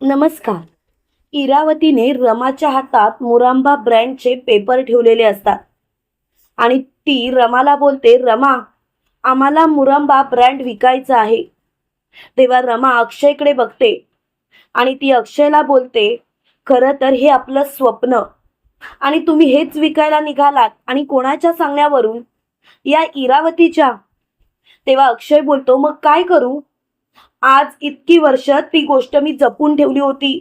नमस्कार. इरावतीने रमाच्या हातात मुरांबा ब्रँडचे पेपर ठेवलेले असतात. आणि ती रमाला बोलते रमा आम्हाला मुरांबा ब्रँड विकायचा आहे. तेव्हा रमा अक्षयकडे बघते आणि ती अक्षयला बोलते खरं तर हे आपलं स्वप्न. आणि तुम्ही हेच विकायला निघालात आणि कोणाच्या सांगण्यावरून? या इरावतीच्या. तेव्हा अक्षय बोलतो मग काय करू? आज इतकी वर्ष ती गोष्ट मी जपून ठेवली होती.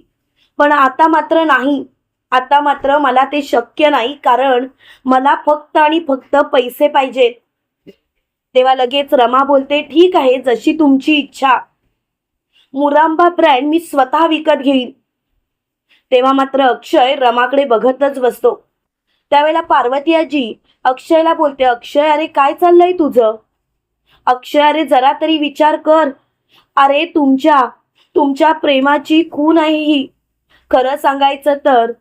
पण आता मात्र नाही. आता मात्र मला ते शक्य नाही कारण मला फक्त आणि फक्त पैसे पाहिजेत तेव्हा लगेच रमा बोलते ठीक आहे जशी तुमची इच्छा. मुरांबा ब्रँड मी स्वतः विकत घेईन. तेव्हा मात्र अक्षय रमाकडे बघतच बसतो. त्यावेळेला पार्वती आजी अक्षयला बोलते अक्षय अरे काय चाललंय तुझं? अक्षय अरे जरा तरी विचार कर. अरे तुमच्या तुमच्या प्रेमाची खून आहे ही. खरं सांगायचं तर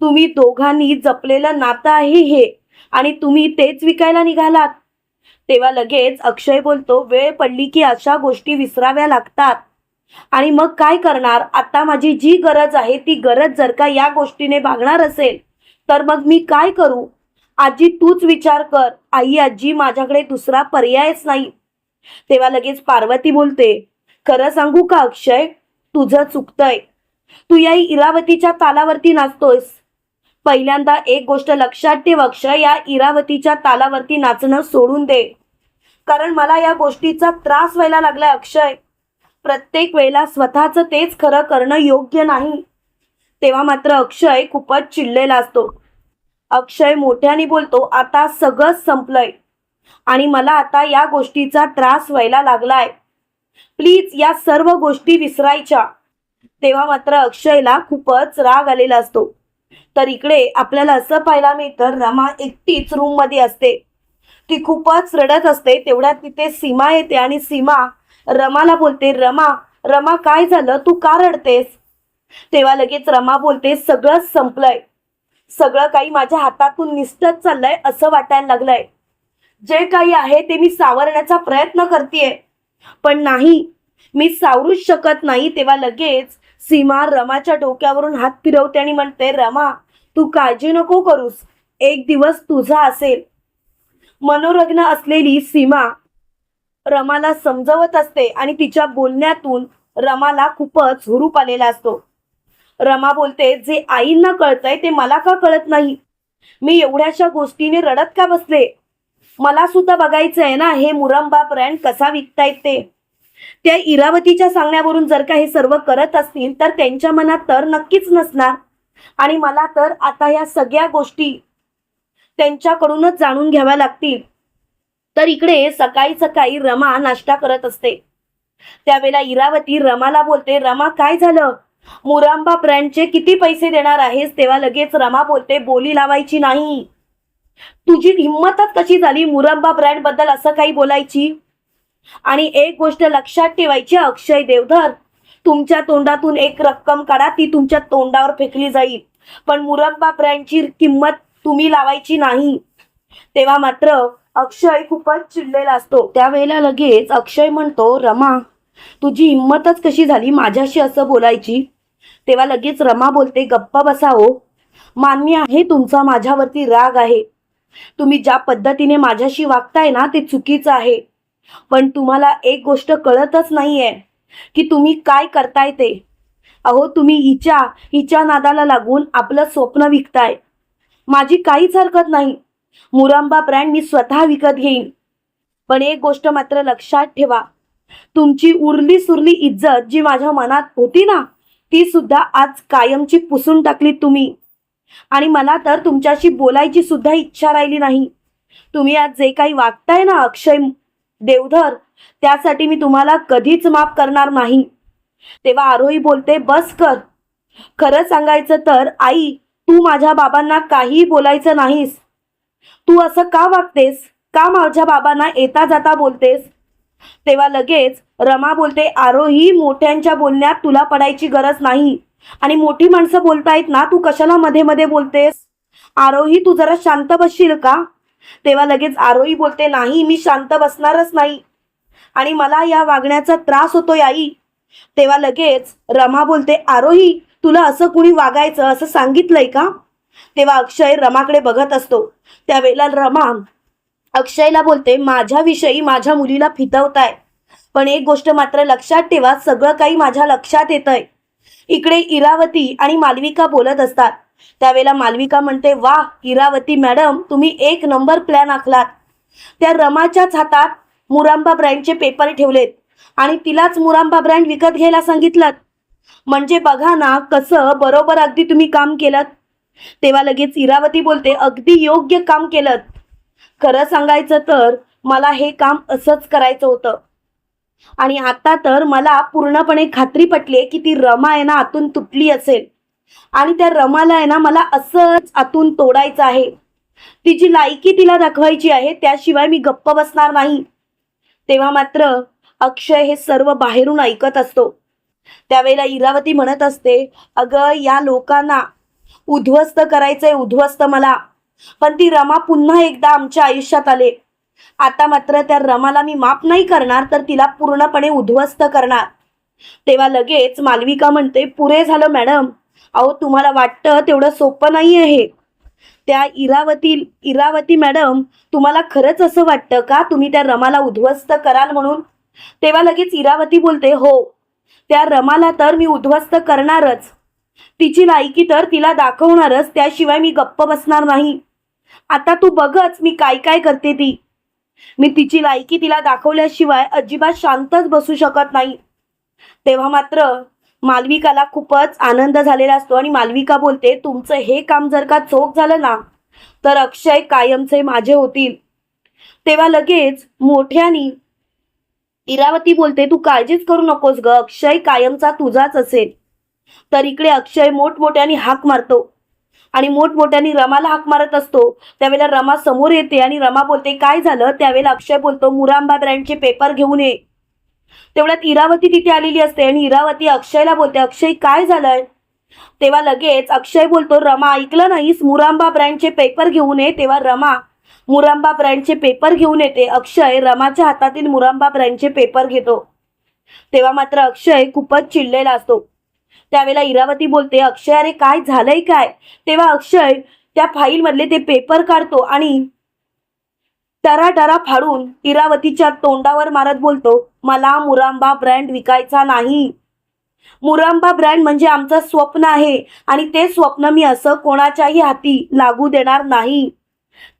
तुम्ही दोघांनी जपलेलं नातं आहे हे आणि तुम्ही तेच विकायला निघालात. तेव्हा लगेच अक्षय बोलतो वेळ पडली की अशा गोष्टी विसराव्या लागतात. आणि मग काय करणार? आता माझी जी गरज आहे ती गरज जर का या गोष्टीने भागणार असेल तर मग मी काय करू? आजी तूच विचार कर. आई आजी माझ्याकडे दुसरा पर्यायच नाही. तेव्हा लगेच पार्वती बोलते खरं सांगू का अक्षय? तुझं चुकतंय. तू या इरावतीच्या तालावरती नाचतोयस. पहिल्यांदा एक गोष्ट लक्षात ठेव अक्षय या इरावतीच्या तालावरती नाचणं सोडून दे. कारण मला या गोष्टीचा त्रास व्हायला लागलाय अक्षय. प्रत्येक वेळेला स्वतःचं तेच खरं करणं योग्य नाही. तेव्हा मात्र अक्षय खूपच चिडलेला असतो. अक्षय मोठ्याने बोलतो आता सगळंच संपलंय. आणि मला आता या गोष्टीचा त्रास व्हायला लागलाय. प्लीज या सर्व गोष्टी विसरायच्या. तेव्हा मात्र अक्षयला खूपच राग आलेला असतो. तर इकडे आपल्याला असं पाहायला मिळतं रमा एकटीच रूममध्ये असते. ती खूपच रडत असते तेवढ्यात तिथे सीमा येते आणि सीमा रमाला बोलते रमा रमा काय झालं? तू का रडतेस? तेव्हा लगेच रमा बोलते सगळंच संपलंय. सगळं काही माझ्या हातातून निसटत चाललंय असं वाटायला लागलंय. जे काही आहे ते मी सावरण्याचा प्रयत्न करतेय. पण नाही मी सावरूच शकत नाही तेव्हा लगेच सीमा रमाच्या डोक्यावरून हात फिरवते आणि म्हणते रमा तू काळजी नको करूस. एक दिवस तुझा असेल. मनोरग्न असलेली सीमा रमाला समजवत असते आणि तिच्या बोलण्यातून रमाला खूपच हुरूप आलेला असतो. रमा बोलते जे आईंना कळतंय ते मला का कळत नाही? मी एवढ्याशा गोष्टीने रडत का बसले? मला सुद्धा बघायचं आहे ना हे मुरंबा ब्रँड कसा विकतायत ते. त्या इरावतीच्या सांगण्यावरून जर का हे सर्व करत असतील तर त्यांच्या मनात तर नक्कीच नसणार. आणि मला तर आता या सगळ्या गोष्टी त्यांच्याकडूनच जाणून घ्याव्या लागतील. तर इकडे सकाळी सकाळी रमा नाश्ता करत असते. त्यावेळेला इरावती रमाला बोलते रमा काय झालं? मुरांबा ब्रँडचे किती पैसे देणार आहेस? तेव्हा लगेच रमा बोलते बोली लावायची नाही. तुझी हिंमतच कशी झाली मुरंबा ब्रँडबद्दल असं काही बोलायची? आणि एक गोष्ट लक्षात ठेवायची अक्षय देवधर तुमच्या तोंडातून एक रक्कम काढा ती तुमच्या तोंडावर फेकली जाईल. पण मुरंबा ब्रँडची किंमत तुम्ही लावायची नाही. तेव्हा मात्र अक्षय खूपच चिडलेला असतो. त्यावेळेला लगेच अक्षय म्हणतो रमा तुझी हिंमतच कशी झाली माझ्याशी असं बोलायची? तेव्हा लगेच रमा बोलते गप्पा बसाओ हो. मान्य आहे तुमचा माझ्यावरती राग आहे. तुम्ही ज्या पद्धतीने माझ्याशी वागताय ना ते चुकीचं आहे. पण तुम्हाला एक गोष्ट कळतच नाहीये की तुम्ही काय करताय ते. अहो तुम्ही हिच्या हिच्या नादाला लागून आपलं स्वप्न विकताय. माझी काहीच हरकत नाही. मुरांबा ब्रँड मी स्वतः विकत घेईन. पण एक गोष्ट मात्र लक्षात ठेवा. तुमची उरली सुरली इज्जत जी माझ्या मनात होती ना ती सुद्धा आज कायमची पुसून टाकली तुम्ही. आणि मला तर तुमच्याशी बोलायची सुद्धा इच्छा राहिली नाही. तुम्ही आज जे काही वागताय ना अक्षय देवधर त्यासाठी मी तुम्हाला कधीच माफ करणार नाही. तेव्हा आरोही बोलते बस कर. खरं सांगायचं तर आई तू माझ्या बाबांना काहीही बोलायचं नाहीस. तू असं का वागतेस? का माझ्या बाबांना येता जाता बोलतेस? तेव्हा लगेच रमा बोलते आरोही मोठ्यांच्या बोलण्यात तुला पडायची गरज नाही. आणि मोठी माणसं बोलतायत ना तू कशाला मध्ये मध्ये बोलतेस? आरोही तू जरा शांत बसशील का? तेव्हा लगेच आरोही बोलते नाही मी शांत बसणारच नाही. आणि मला या वागण्याचा त्रास होतोय आई. तेव्हा लगेच रमा बोलते आरोही तुला असं कुणी वागायचं असं सांगितलंय का? तेव्हा अक्षय रमाकडे बघत असतो. त्यावेळेला रमा अक्षयला बोलते माझ्याविषयी माझ्या मुलीला फितवताय. पण एक गोष्ट मात्र लक्षात ठेवा सगळं काही माझ्या लक्षात येतंय. इकडे इरावती आणि मालविका बोलत असतात. त्यावेळेला मालविका म्हणते वा इरावती मॅडम तुम्ही एक नंबर प्लॅन आखलात. त्या रमाच्याच हातात मुरांबा ब्रँडचे पेपर ठेवलेत आणि तिलाच मुरांबा ब्रँड विकत घ्यायला सांगितलं. म्हणजे बघा ना कसं बरोबर अगदी तुम्ही काम केलं तेव्हा लगेच इरावती बोलते अगदी योग्य काम केलं खरं सांगायचं तर मला हे काम असंच करायचं होतं. आणि आता तर मला पूर्णपणे खात्री पटली की ती रमा आहे ना आतून तुटली असेल. आणि त्या रमाला आहे ना मला असंच आतून तोडायचं आहे. तिची लायकी तिला दाखवायची आहे त्याशिवाय मी गप्प बसणार नाही. तेव्हा मात्र अक्षय हे सर्व बाहेरून ऐकत असतो. त्यावेळेला इरावती म्हणत असते अगं या लोकांना उद्ध्वस्त करायचंय उद्ध्वस्त मला. पण ती रमा पुन्हा एकदा आमच्या आयुष्यात आले. आता मात्र त्या रमाला मी माफ नाही करणार तर तिला पूर्णपणे उद्ध्वस्त करणार. तेव्हा लगेच मालविका म्हणते पुरे झालं मॅडम. अहो तुम्हाला वाटतं तेवढं सोपं नाही आहे. त्या इरावती इरावती मॅडम तुम्हाला खरंच असं वाटतं का तुम्ही त्या रमाला उद्ध्वस्त कराल म्हणून? तेव्हा लगेच इरावती बोलते हो. त्या रमाला तर मी उद्ध्वस्त करणारच. तिची लायकी तर तिला दाखवणारच त्याशिवाय मी गप्प बसणार नाही. आता तू बघच मी काय काय करते ती. मी तिची लायकी तिला दाखवल्याशिवाय अजिबात शांतच बसू शकत नाही. तेव्हा मात्र मालविकाला खूपच आनंद झालेला असतो आणि मालविका बोलते तुमचं हे काम जर का चोख झालं ना तर अक्षय कायमचे माझे होतील. तेव्हा लगेच मोठ्यानी इरावती बोलते तू काळजीच करू नकोस ग अक्षय कायमचा तुझाच असेल. तर इकडे अक्षय मोठमोठ्याने हाक मारतो. आणि मोठमोठ्याने रमाला हाक मारत असतो. त्यावेळेला रमा समोर येते आणि रमा बोलते काय झालं? त्यावेळेला अक्षय बोलतो मुरांबा ब्रँडचे पेपर घेऊन ये. तेवढ्यात इरावती तिथे आलेली असते आणि इरावती अक्षयला बोलते अक्षय काय झालंय? तेव्हा लगेच अक्षय बोलतो रमा ऐकलं नाहीस? मुरांबा ब्रँडचे पेपर घेऊन ये. तेव्हा रमा मुरांबा ब्रँडचे पेपर घेऊन येते. अक्षय रमाच्या हातातील मुरांबा ब्रँडचे पेपर घेतो. तेव्हा मात्र अक्षय खूपच चिडलेला असतो. त्यावेळेला इरावती बोलते अक्षय अरे काय झालंय काय? तेव्हा अक्षय त्या फाईल मधले ते पेपर काढतो आणि टरा फाडून इरावतीच्या तोंडावर मारत बोलतो मला मुरांबा ब्रँड विकायचा नाही. मुरांबा ब्रँड म्हणजे आमचं स्वप्न आहे आणि ते स्वप्न मी असं कोणाच्याही हाती लागू देणार नाही.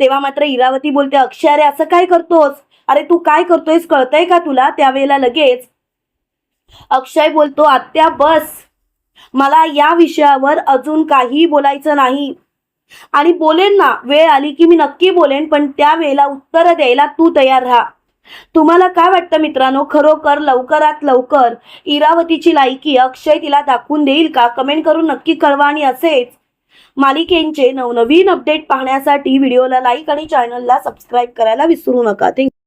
तेव्हा मात्र इरावती बोलते अक्षय अरे असं काय करतोस? अरे तू काय करतोयस? कळतंय का तुला? त्यावेळेला लगेच अक्षय बोलतो आत्या बस. मला या विषयावर अजून काही बोलायचं नाही. आणि बोलेन ना वेळ आली की मी नक्की बोलेन पण त्या वेळेला उत्तर द्यायला तू तयार राहा. तुम्हाला काय वाटतं मित्रांनो? खरोखर लवकरात लवकर इरावतीची लायकी अक्षय तिला दाखवून देईल का? कमेंट करून नक्की कळवा आणि असेच मालिकेंचे नवनवीन अपडेट पाहण्यासाठी व्हिडिओला लाईक आणि चॅनलला सबस्क्राईब करायला विसरू नका. थँक्यू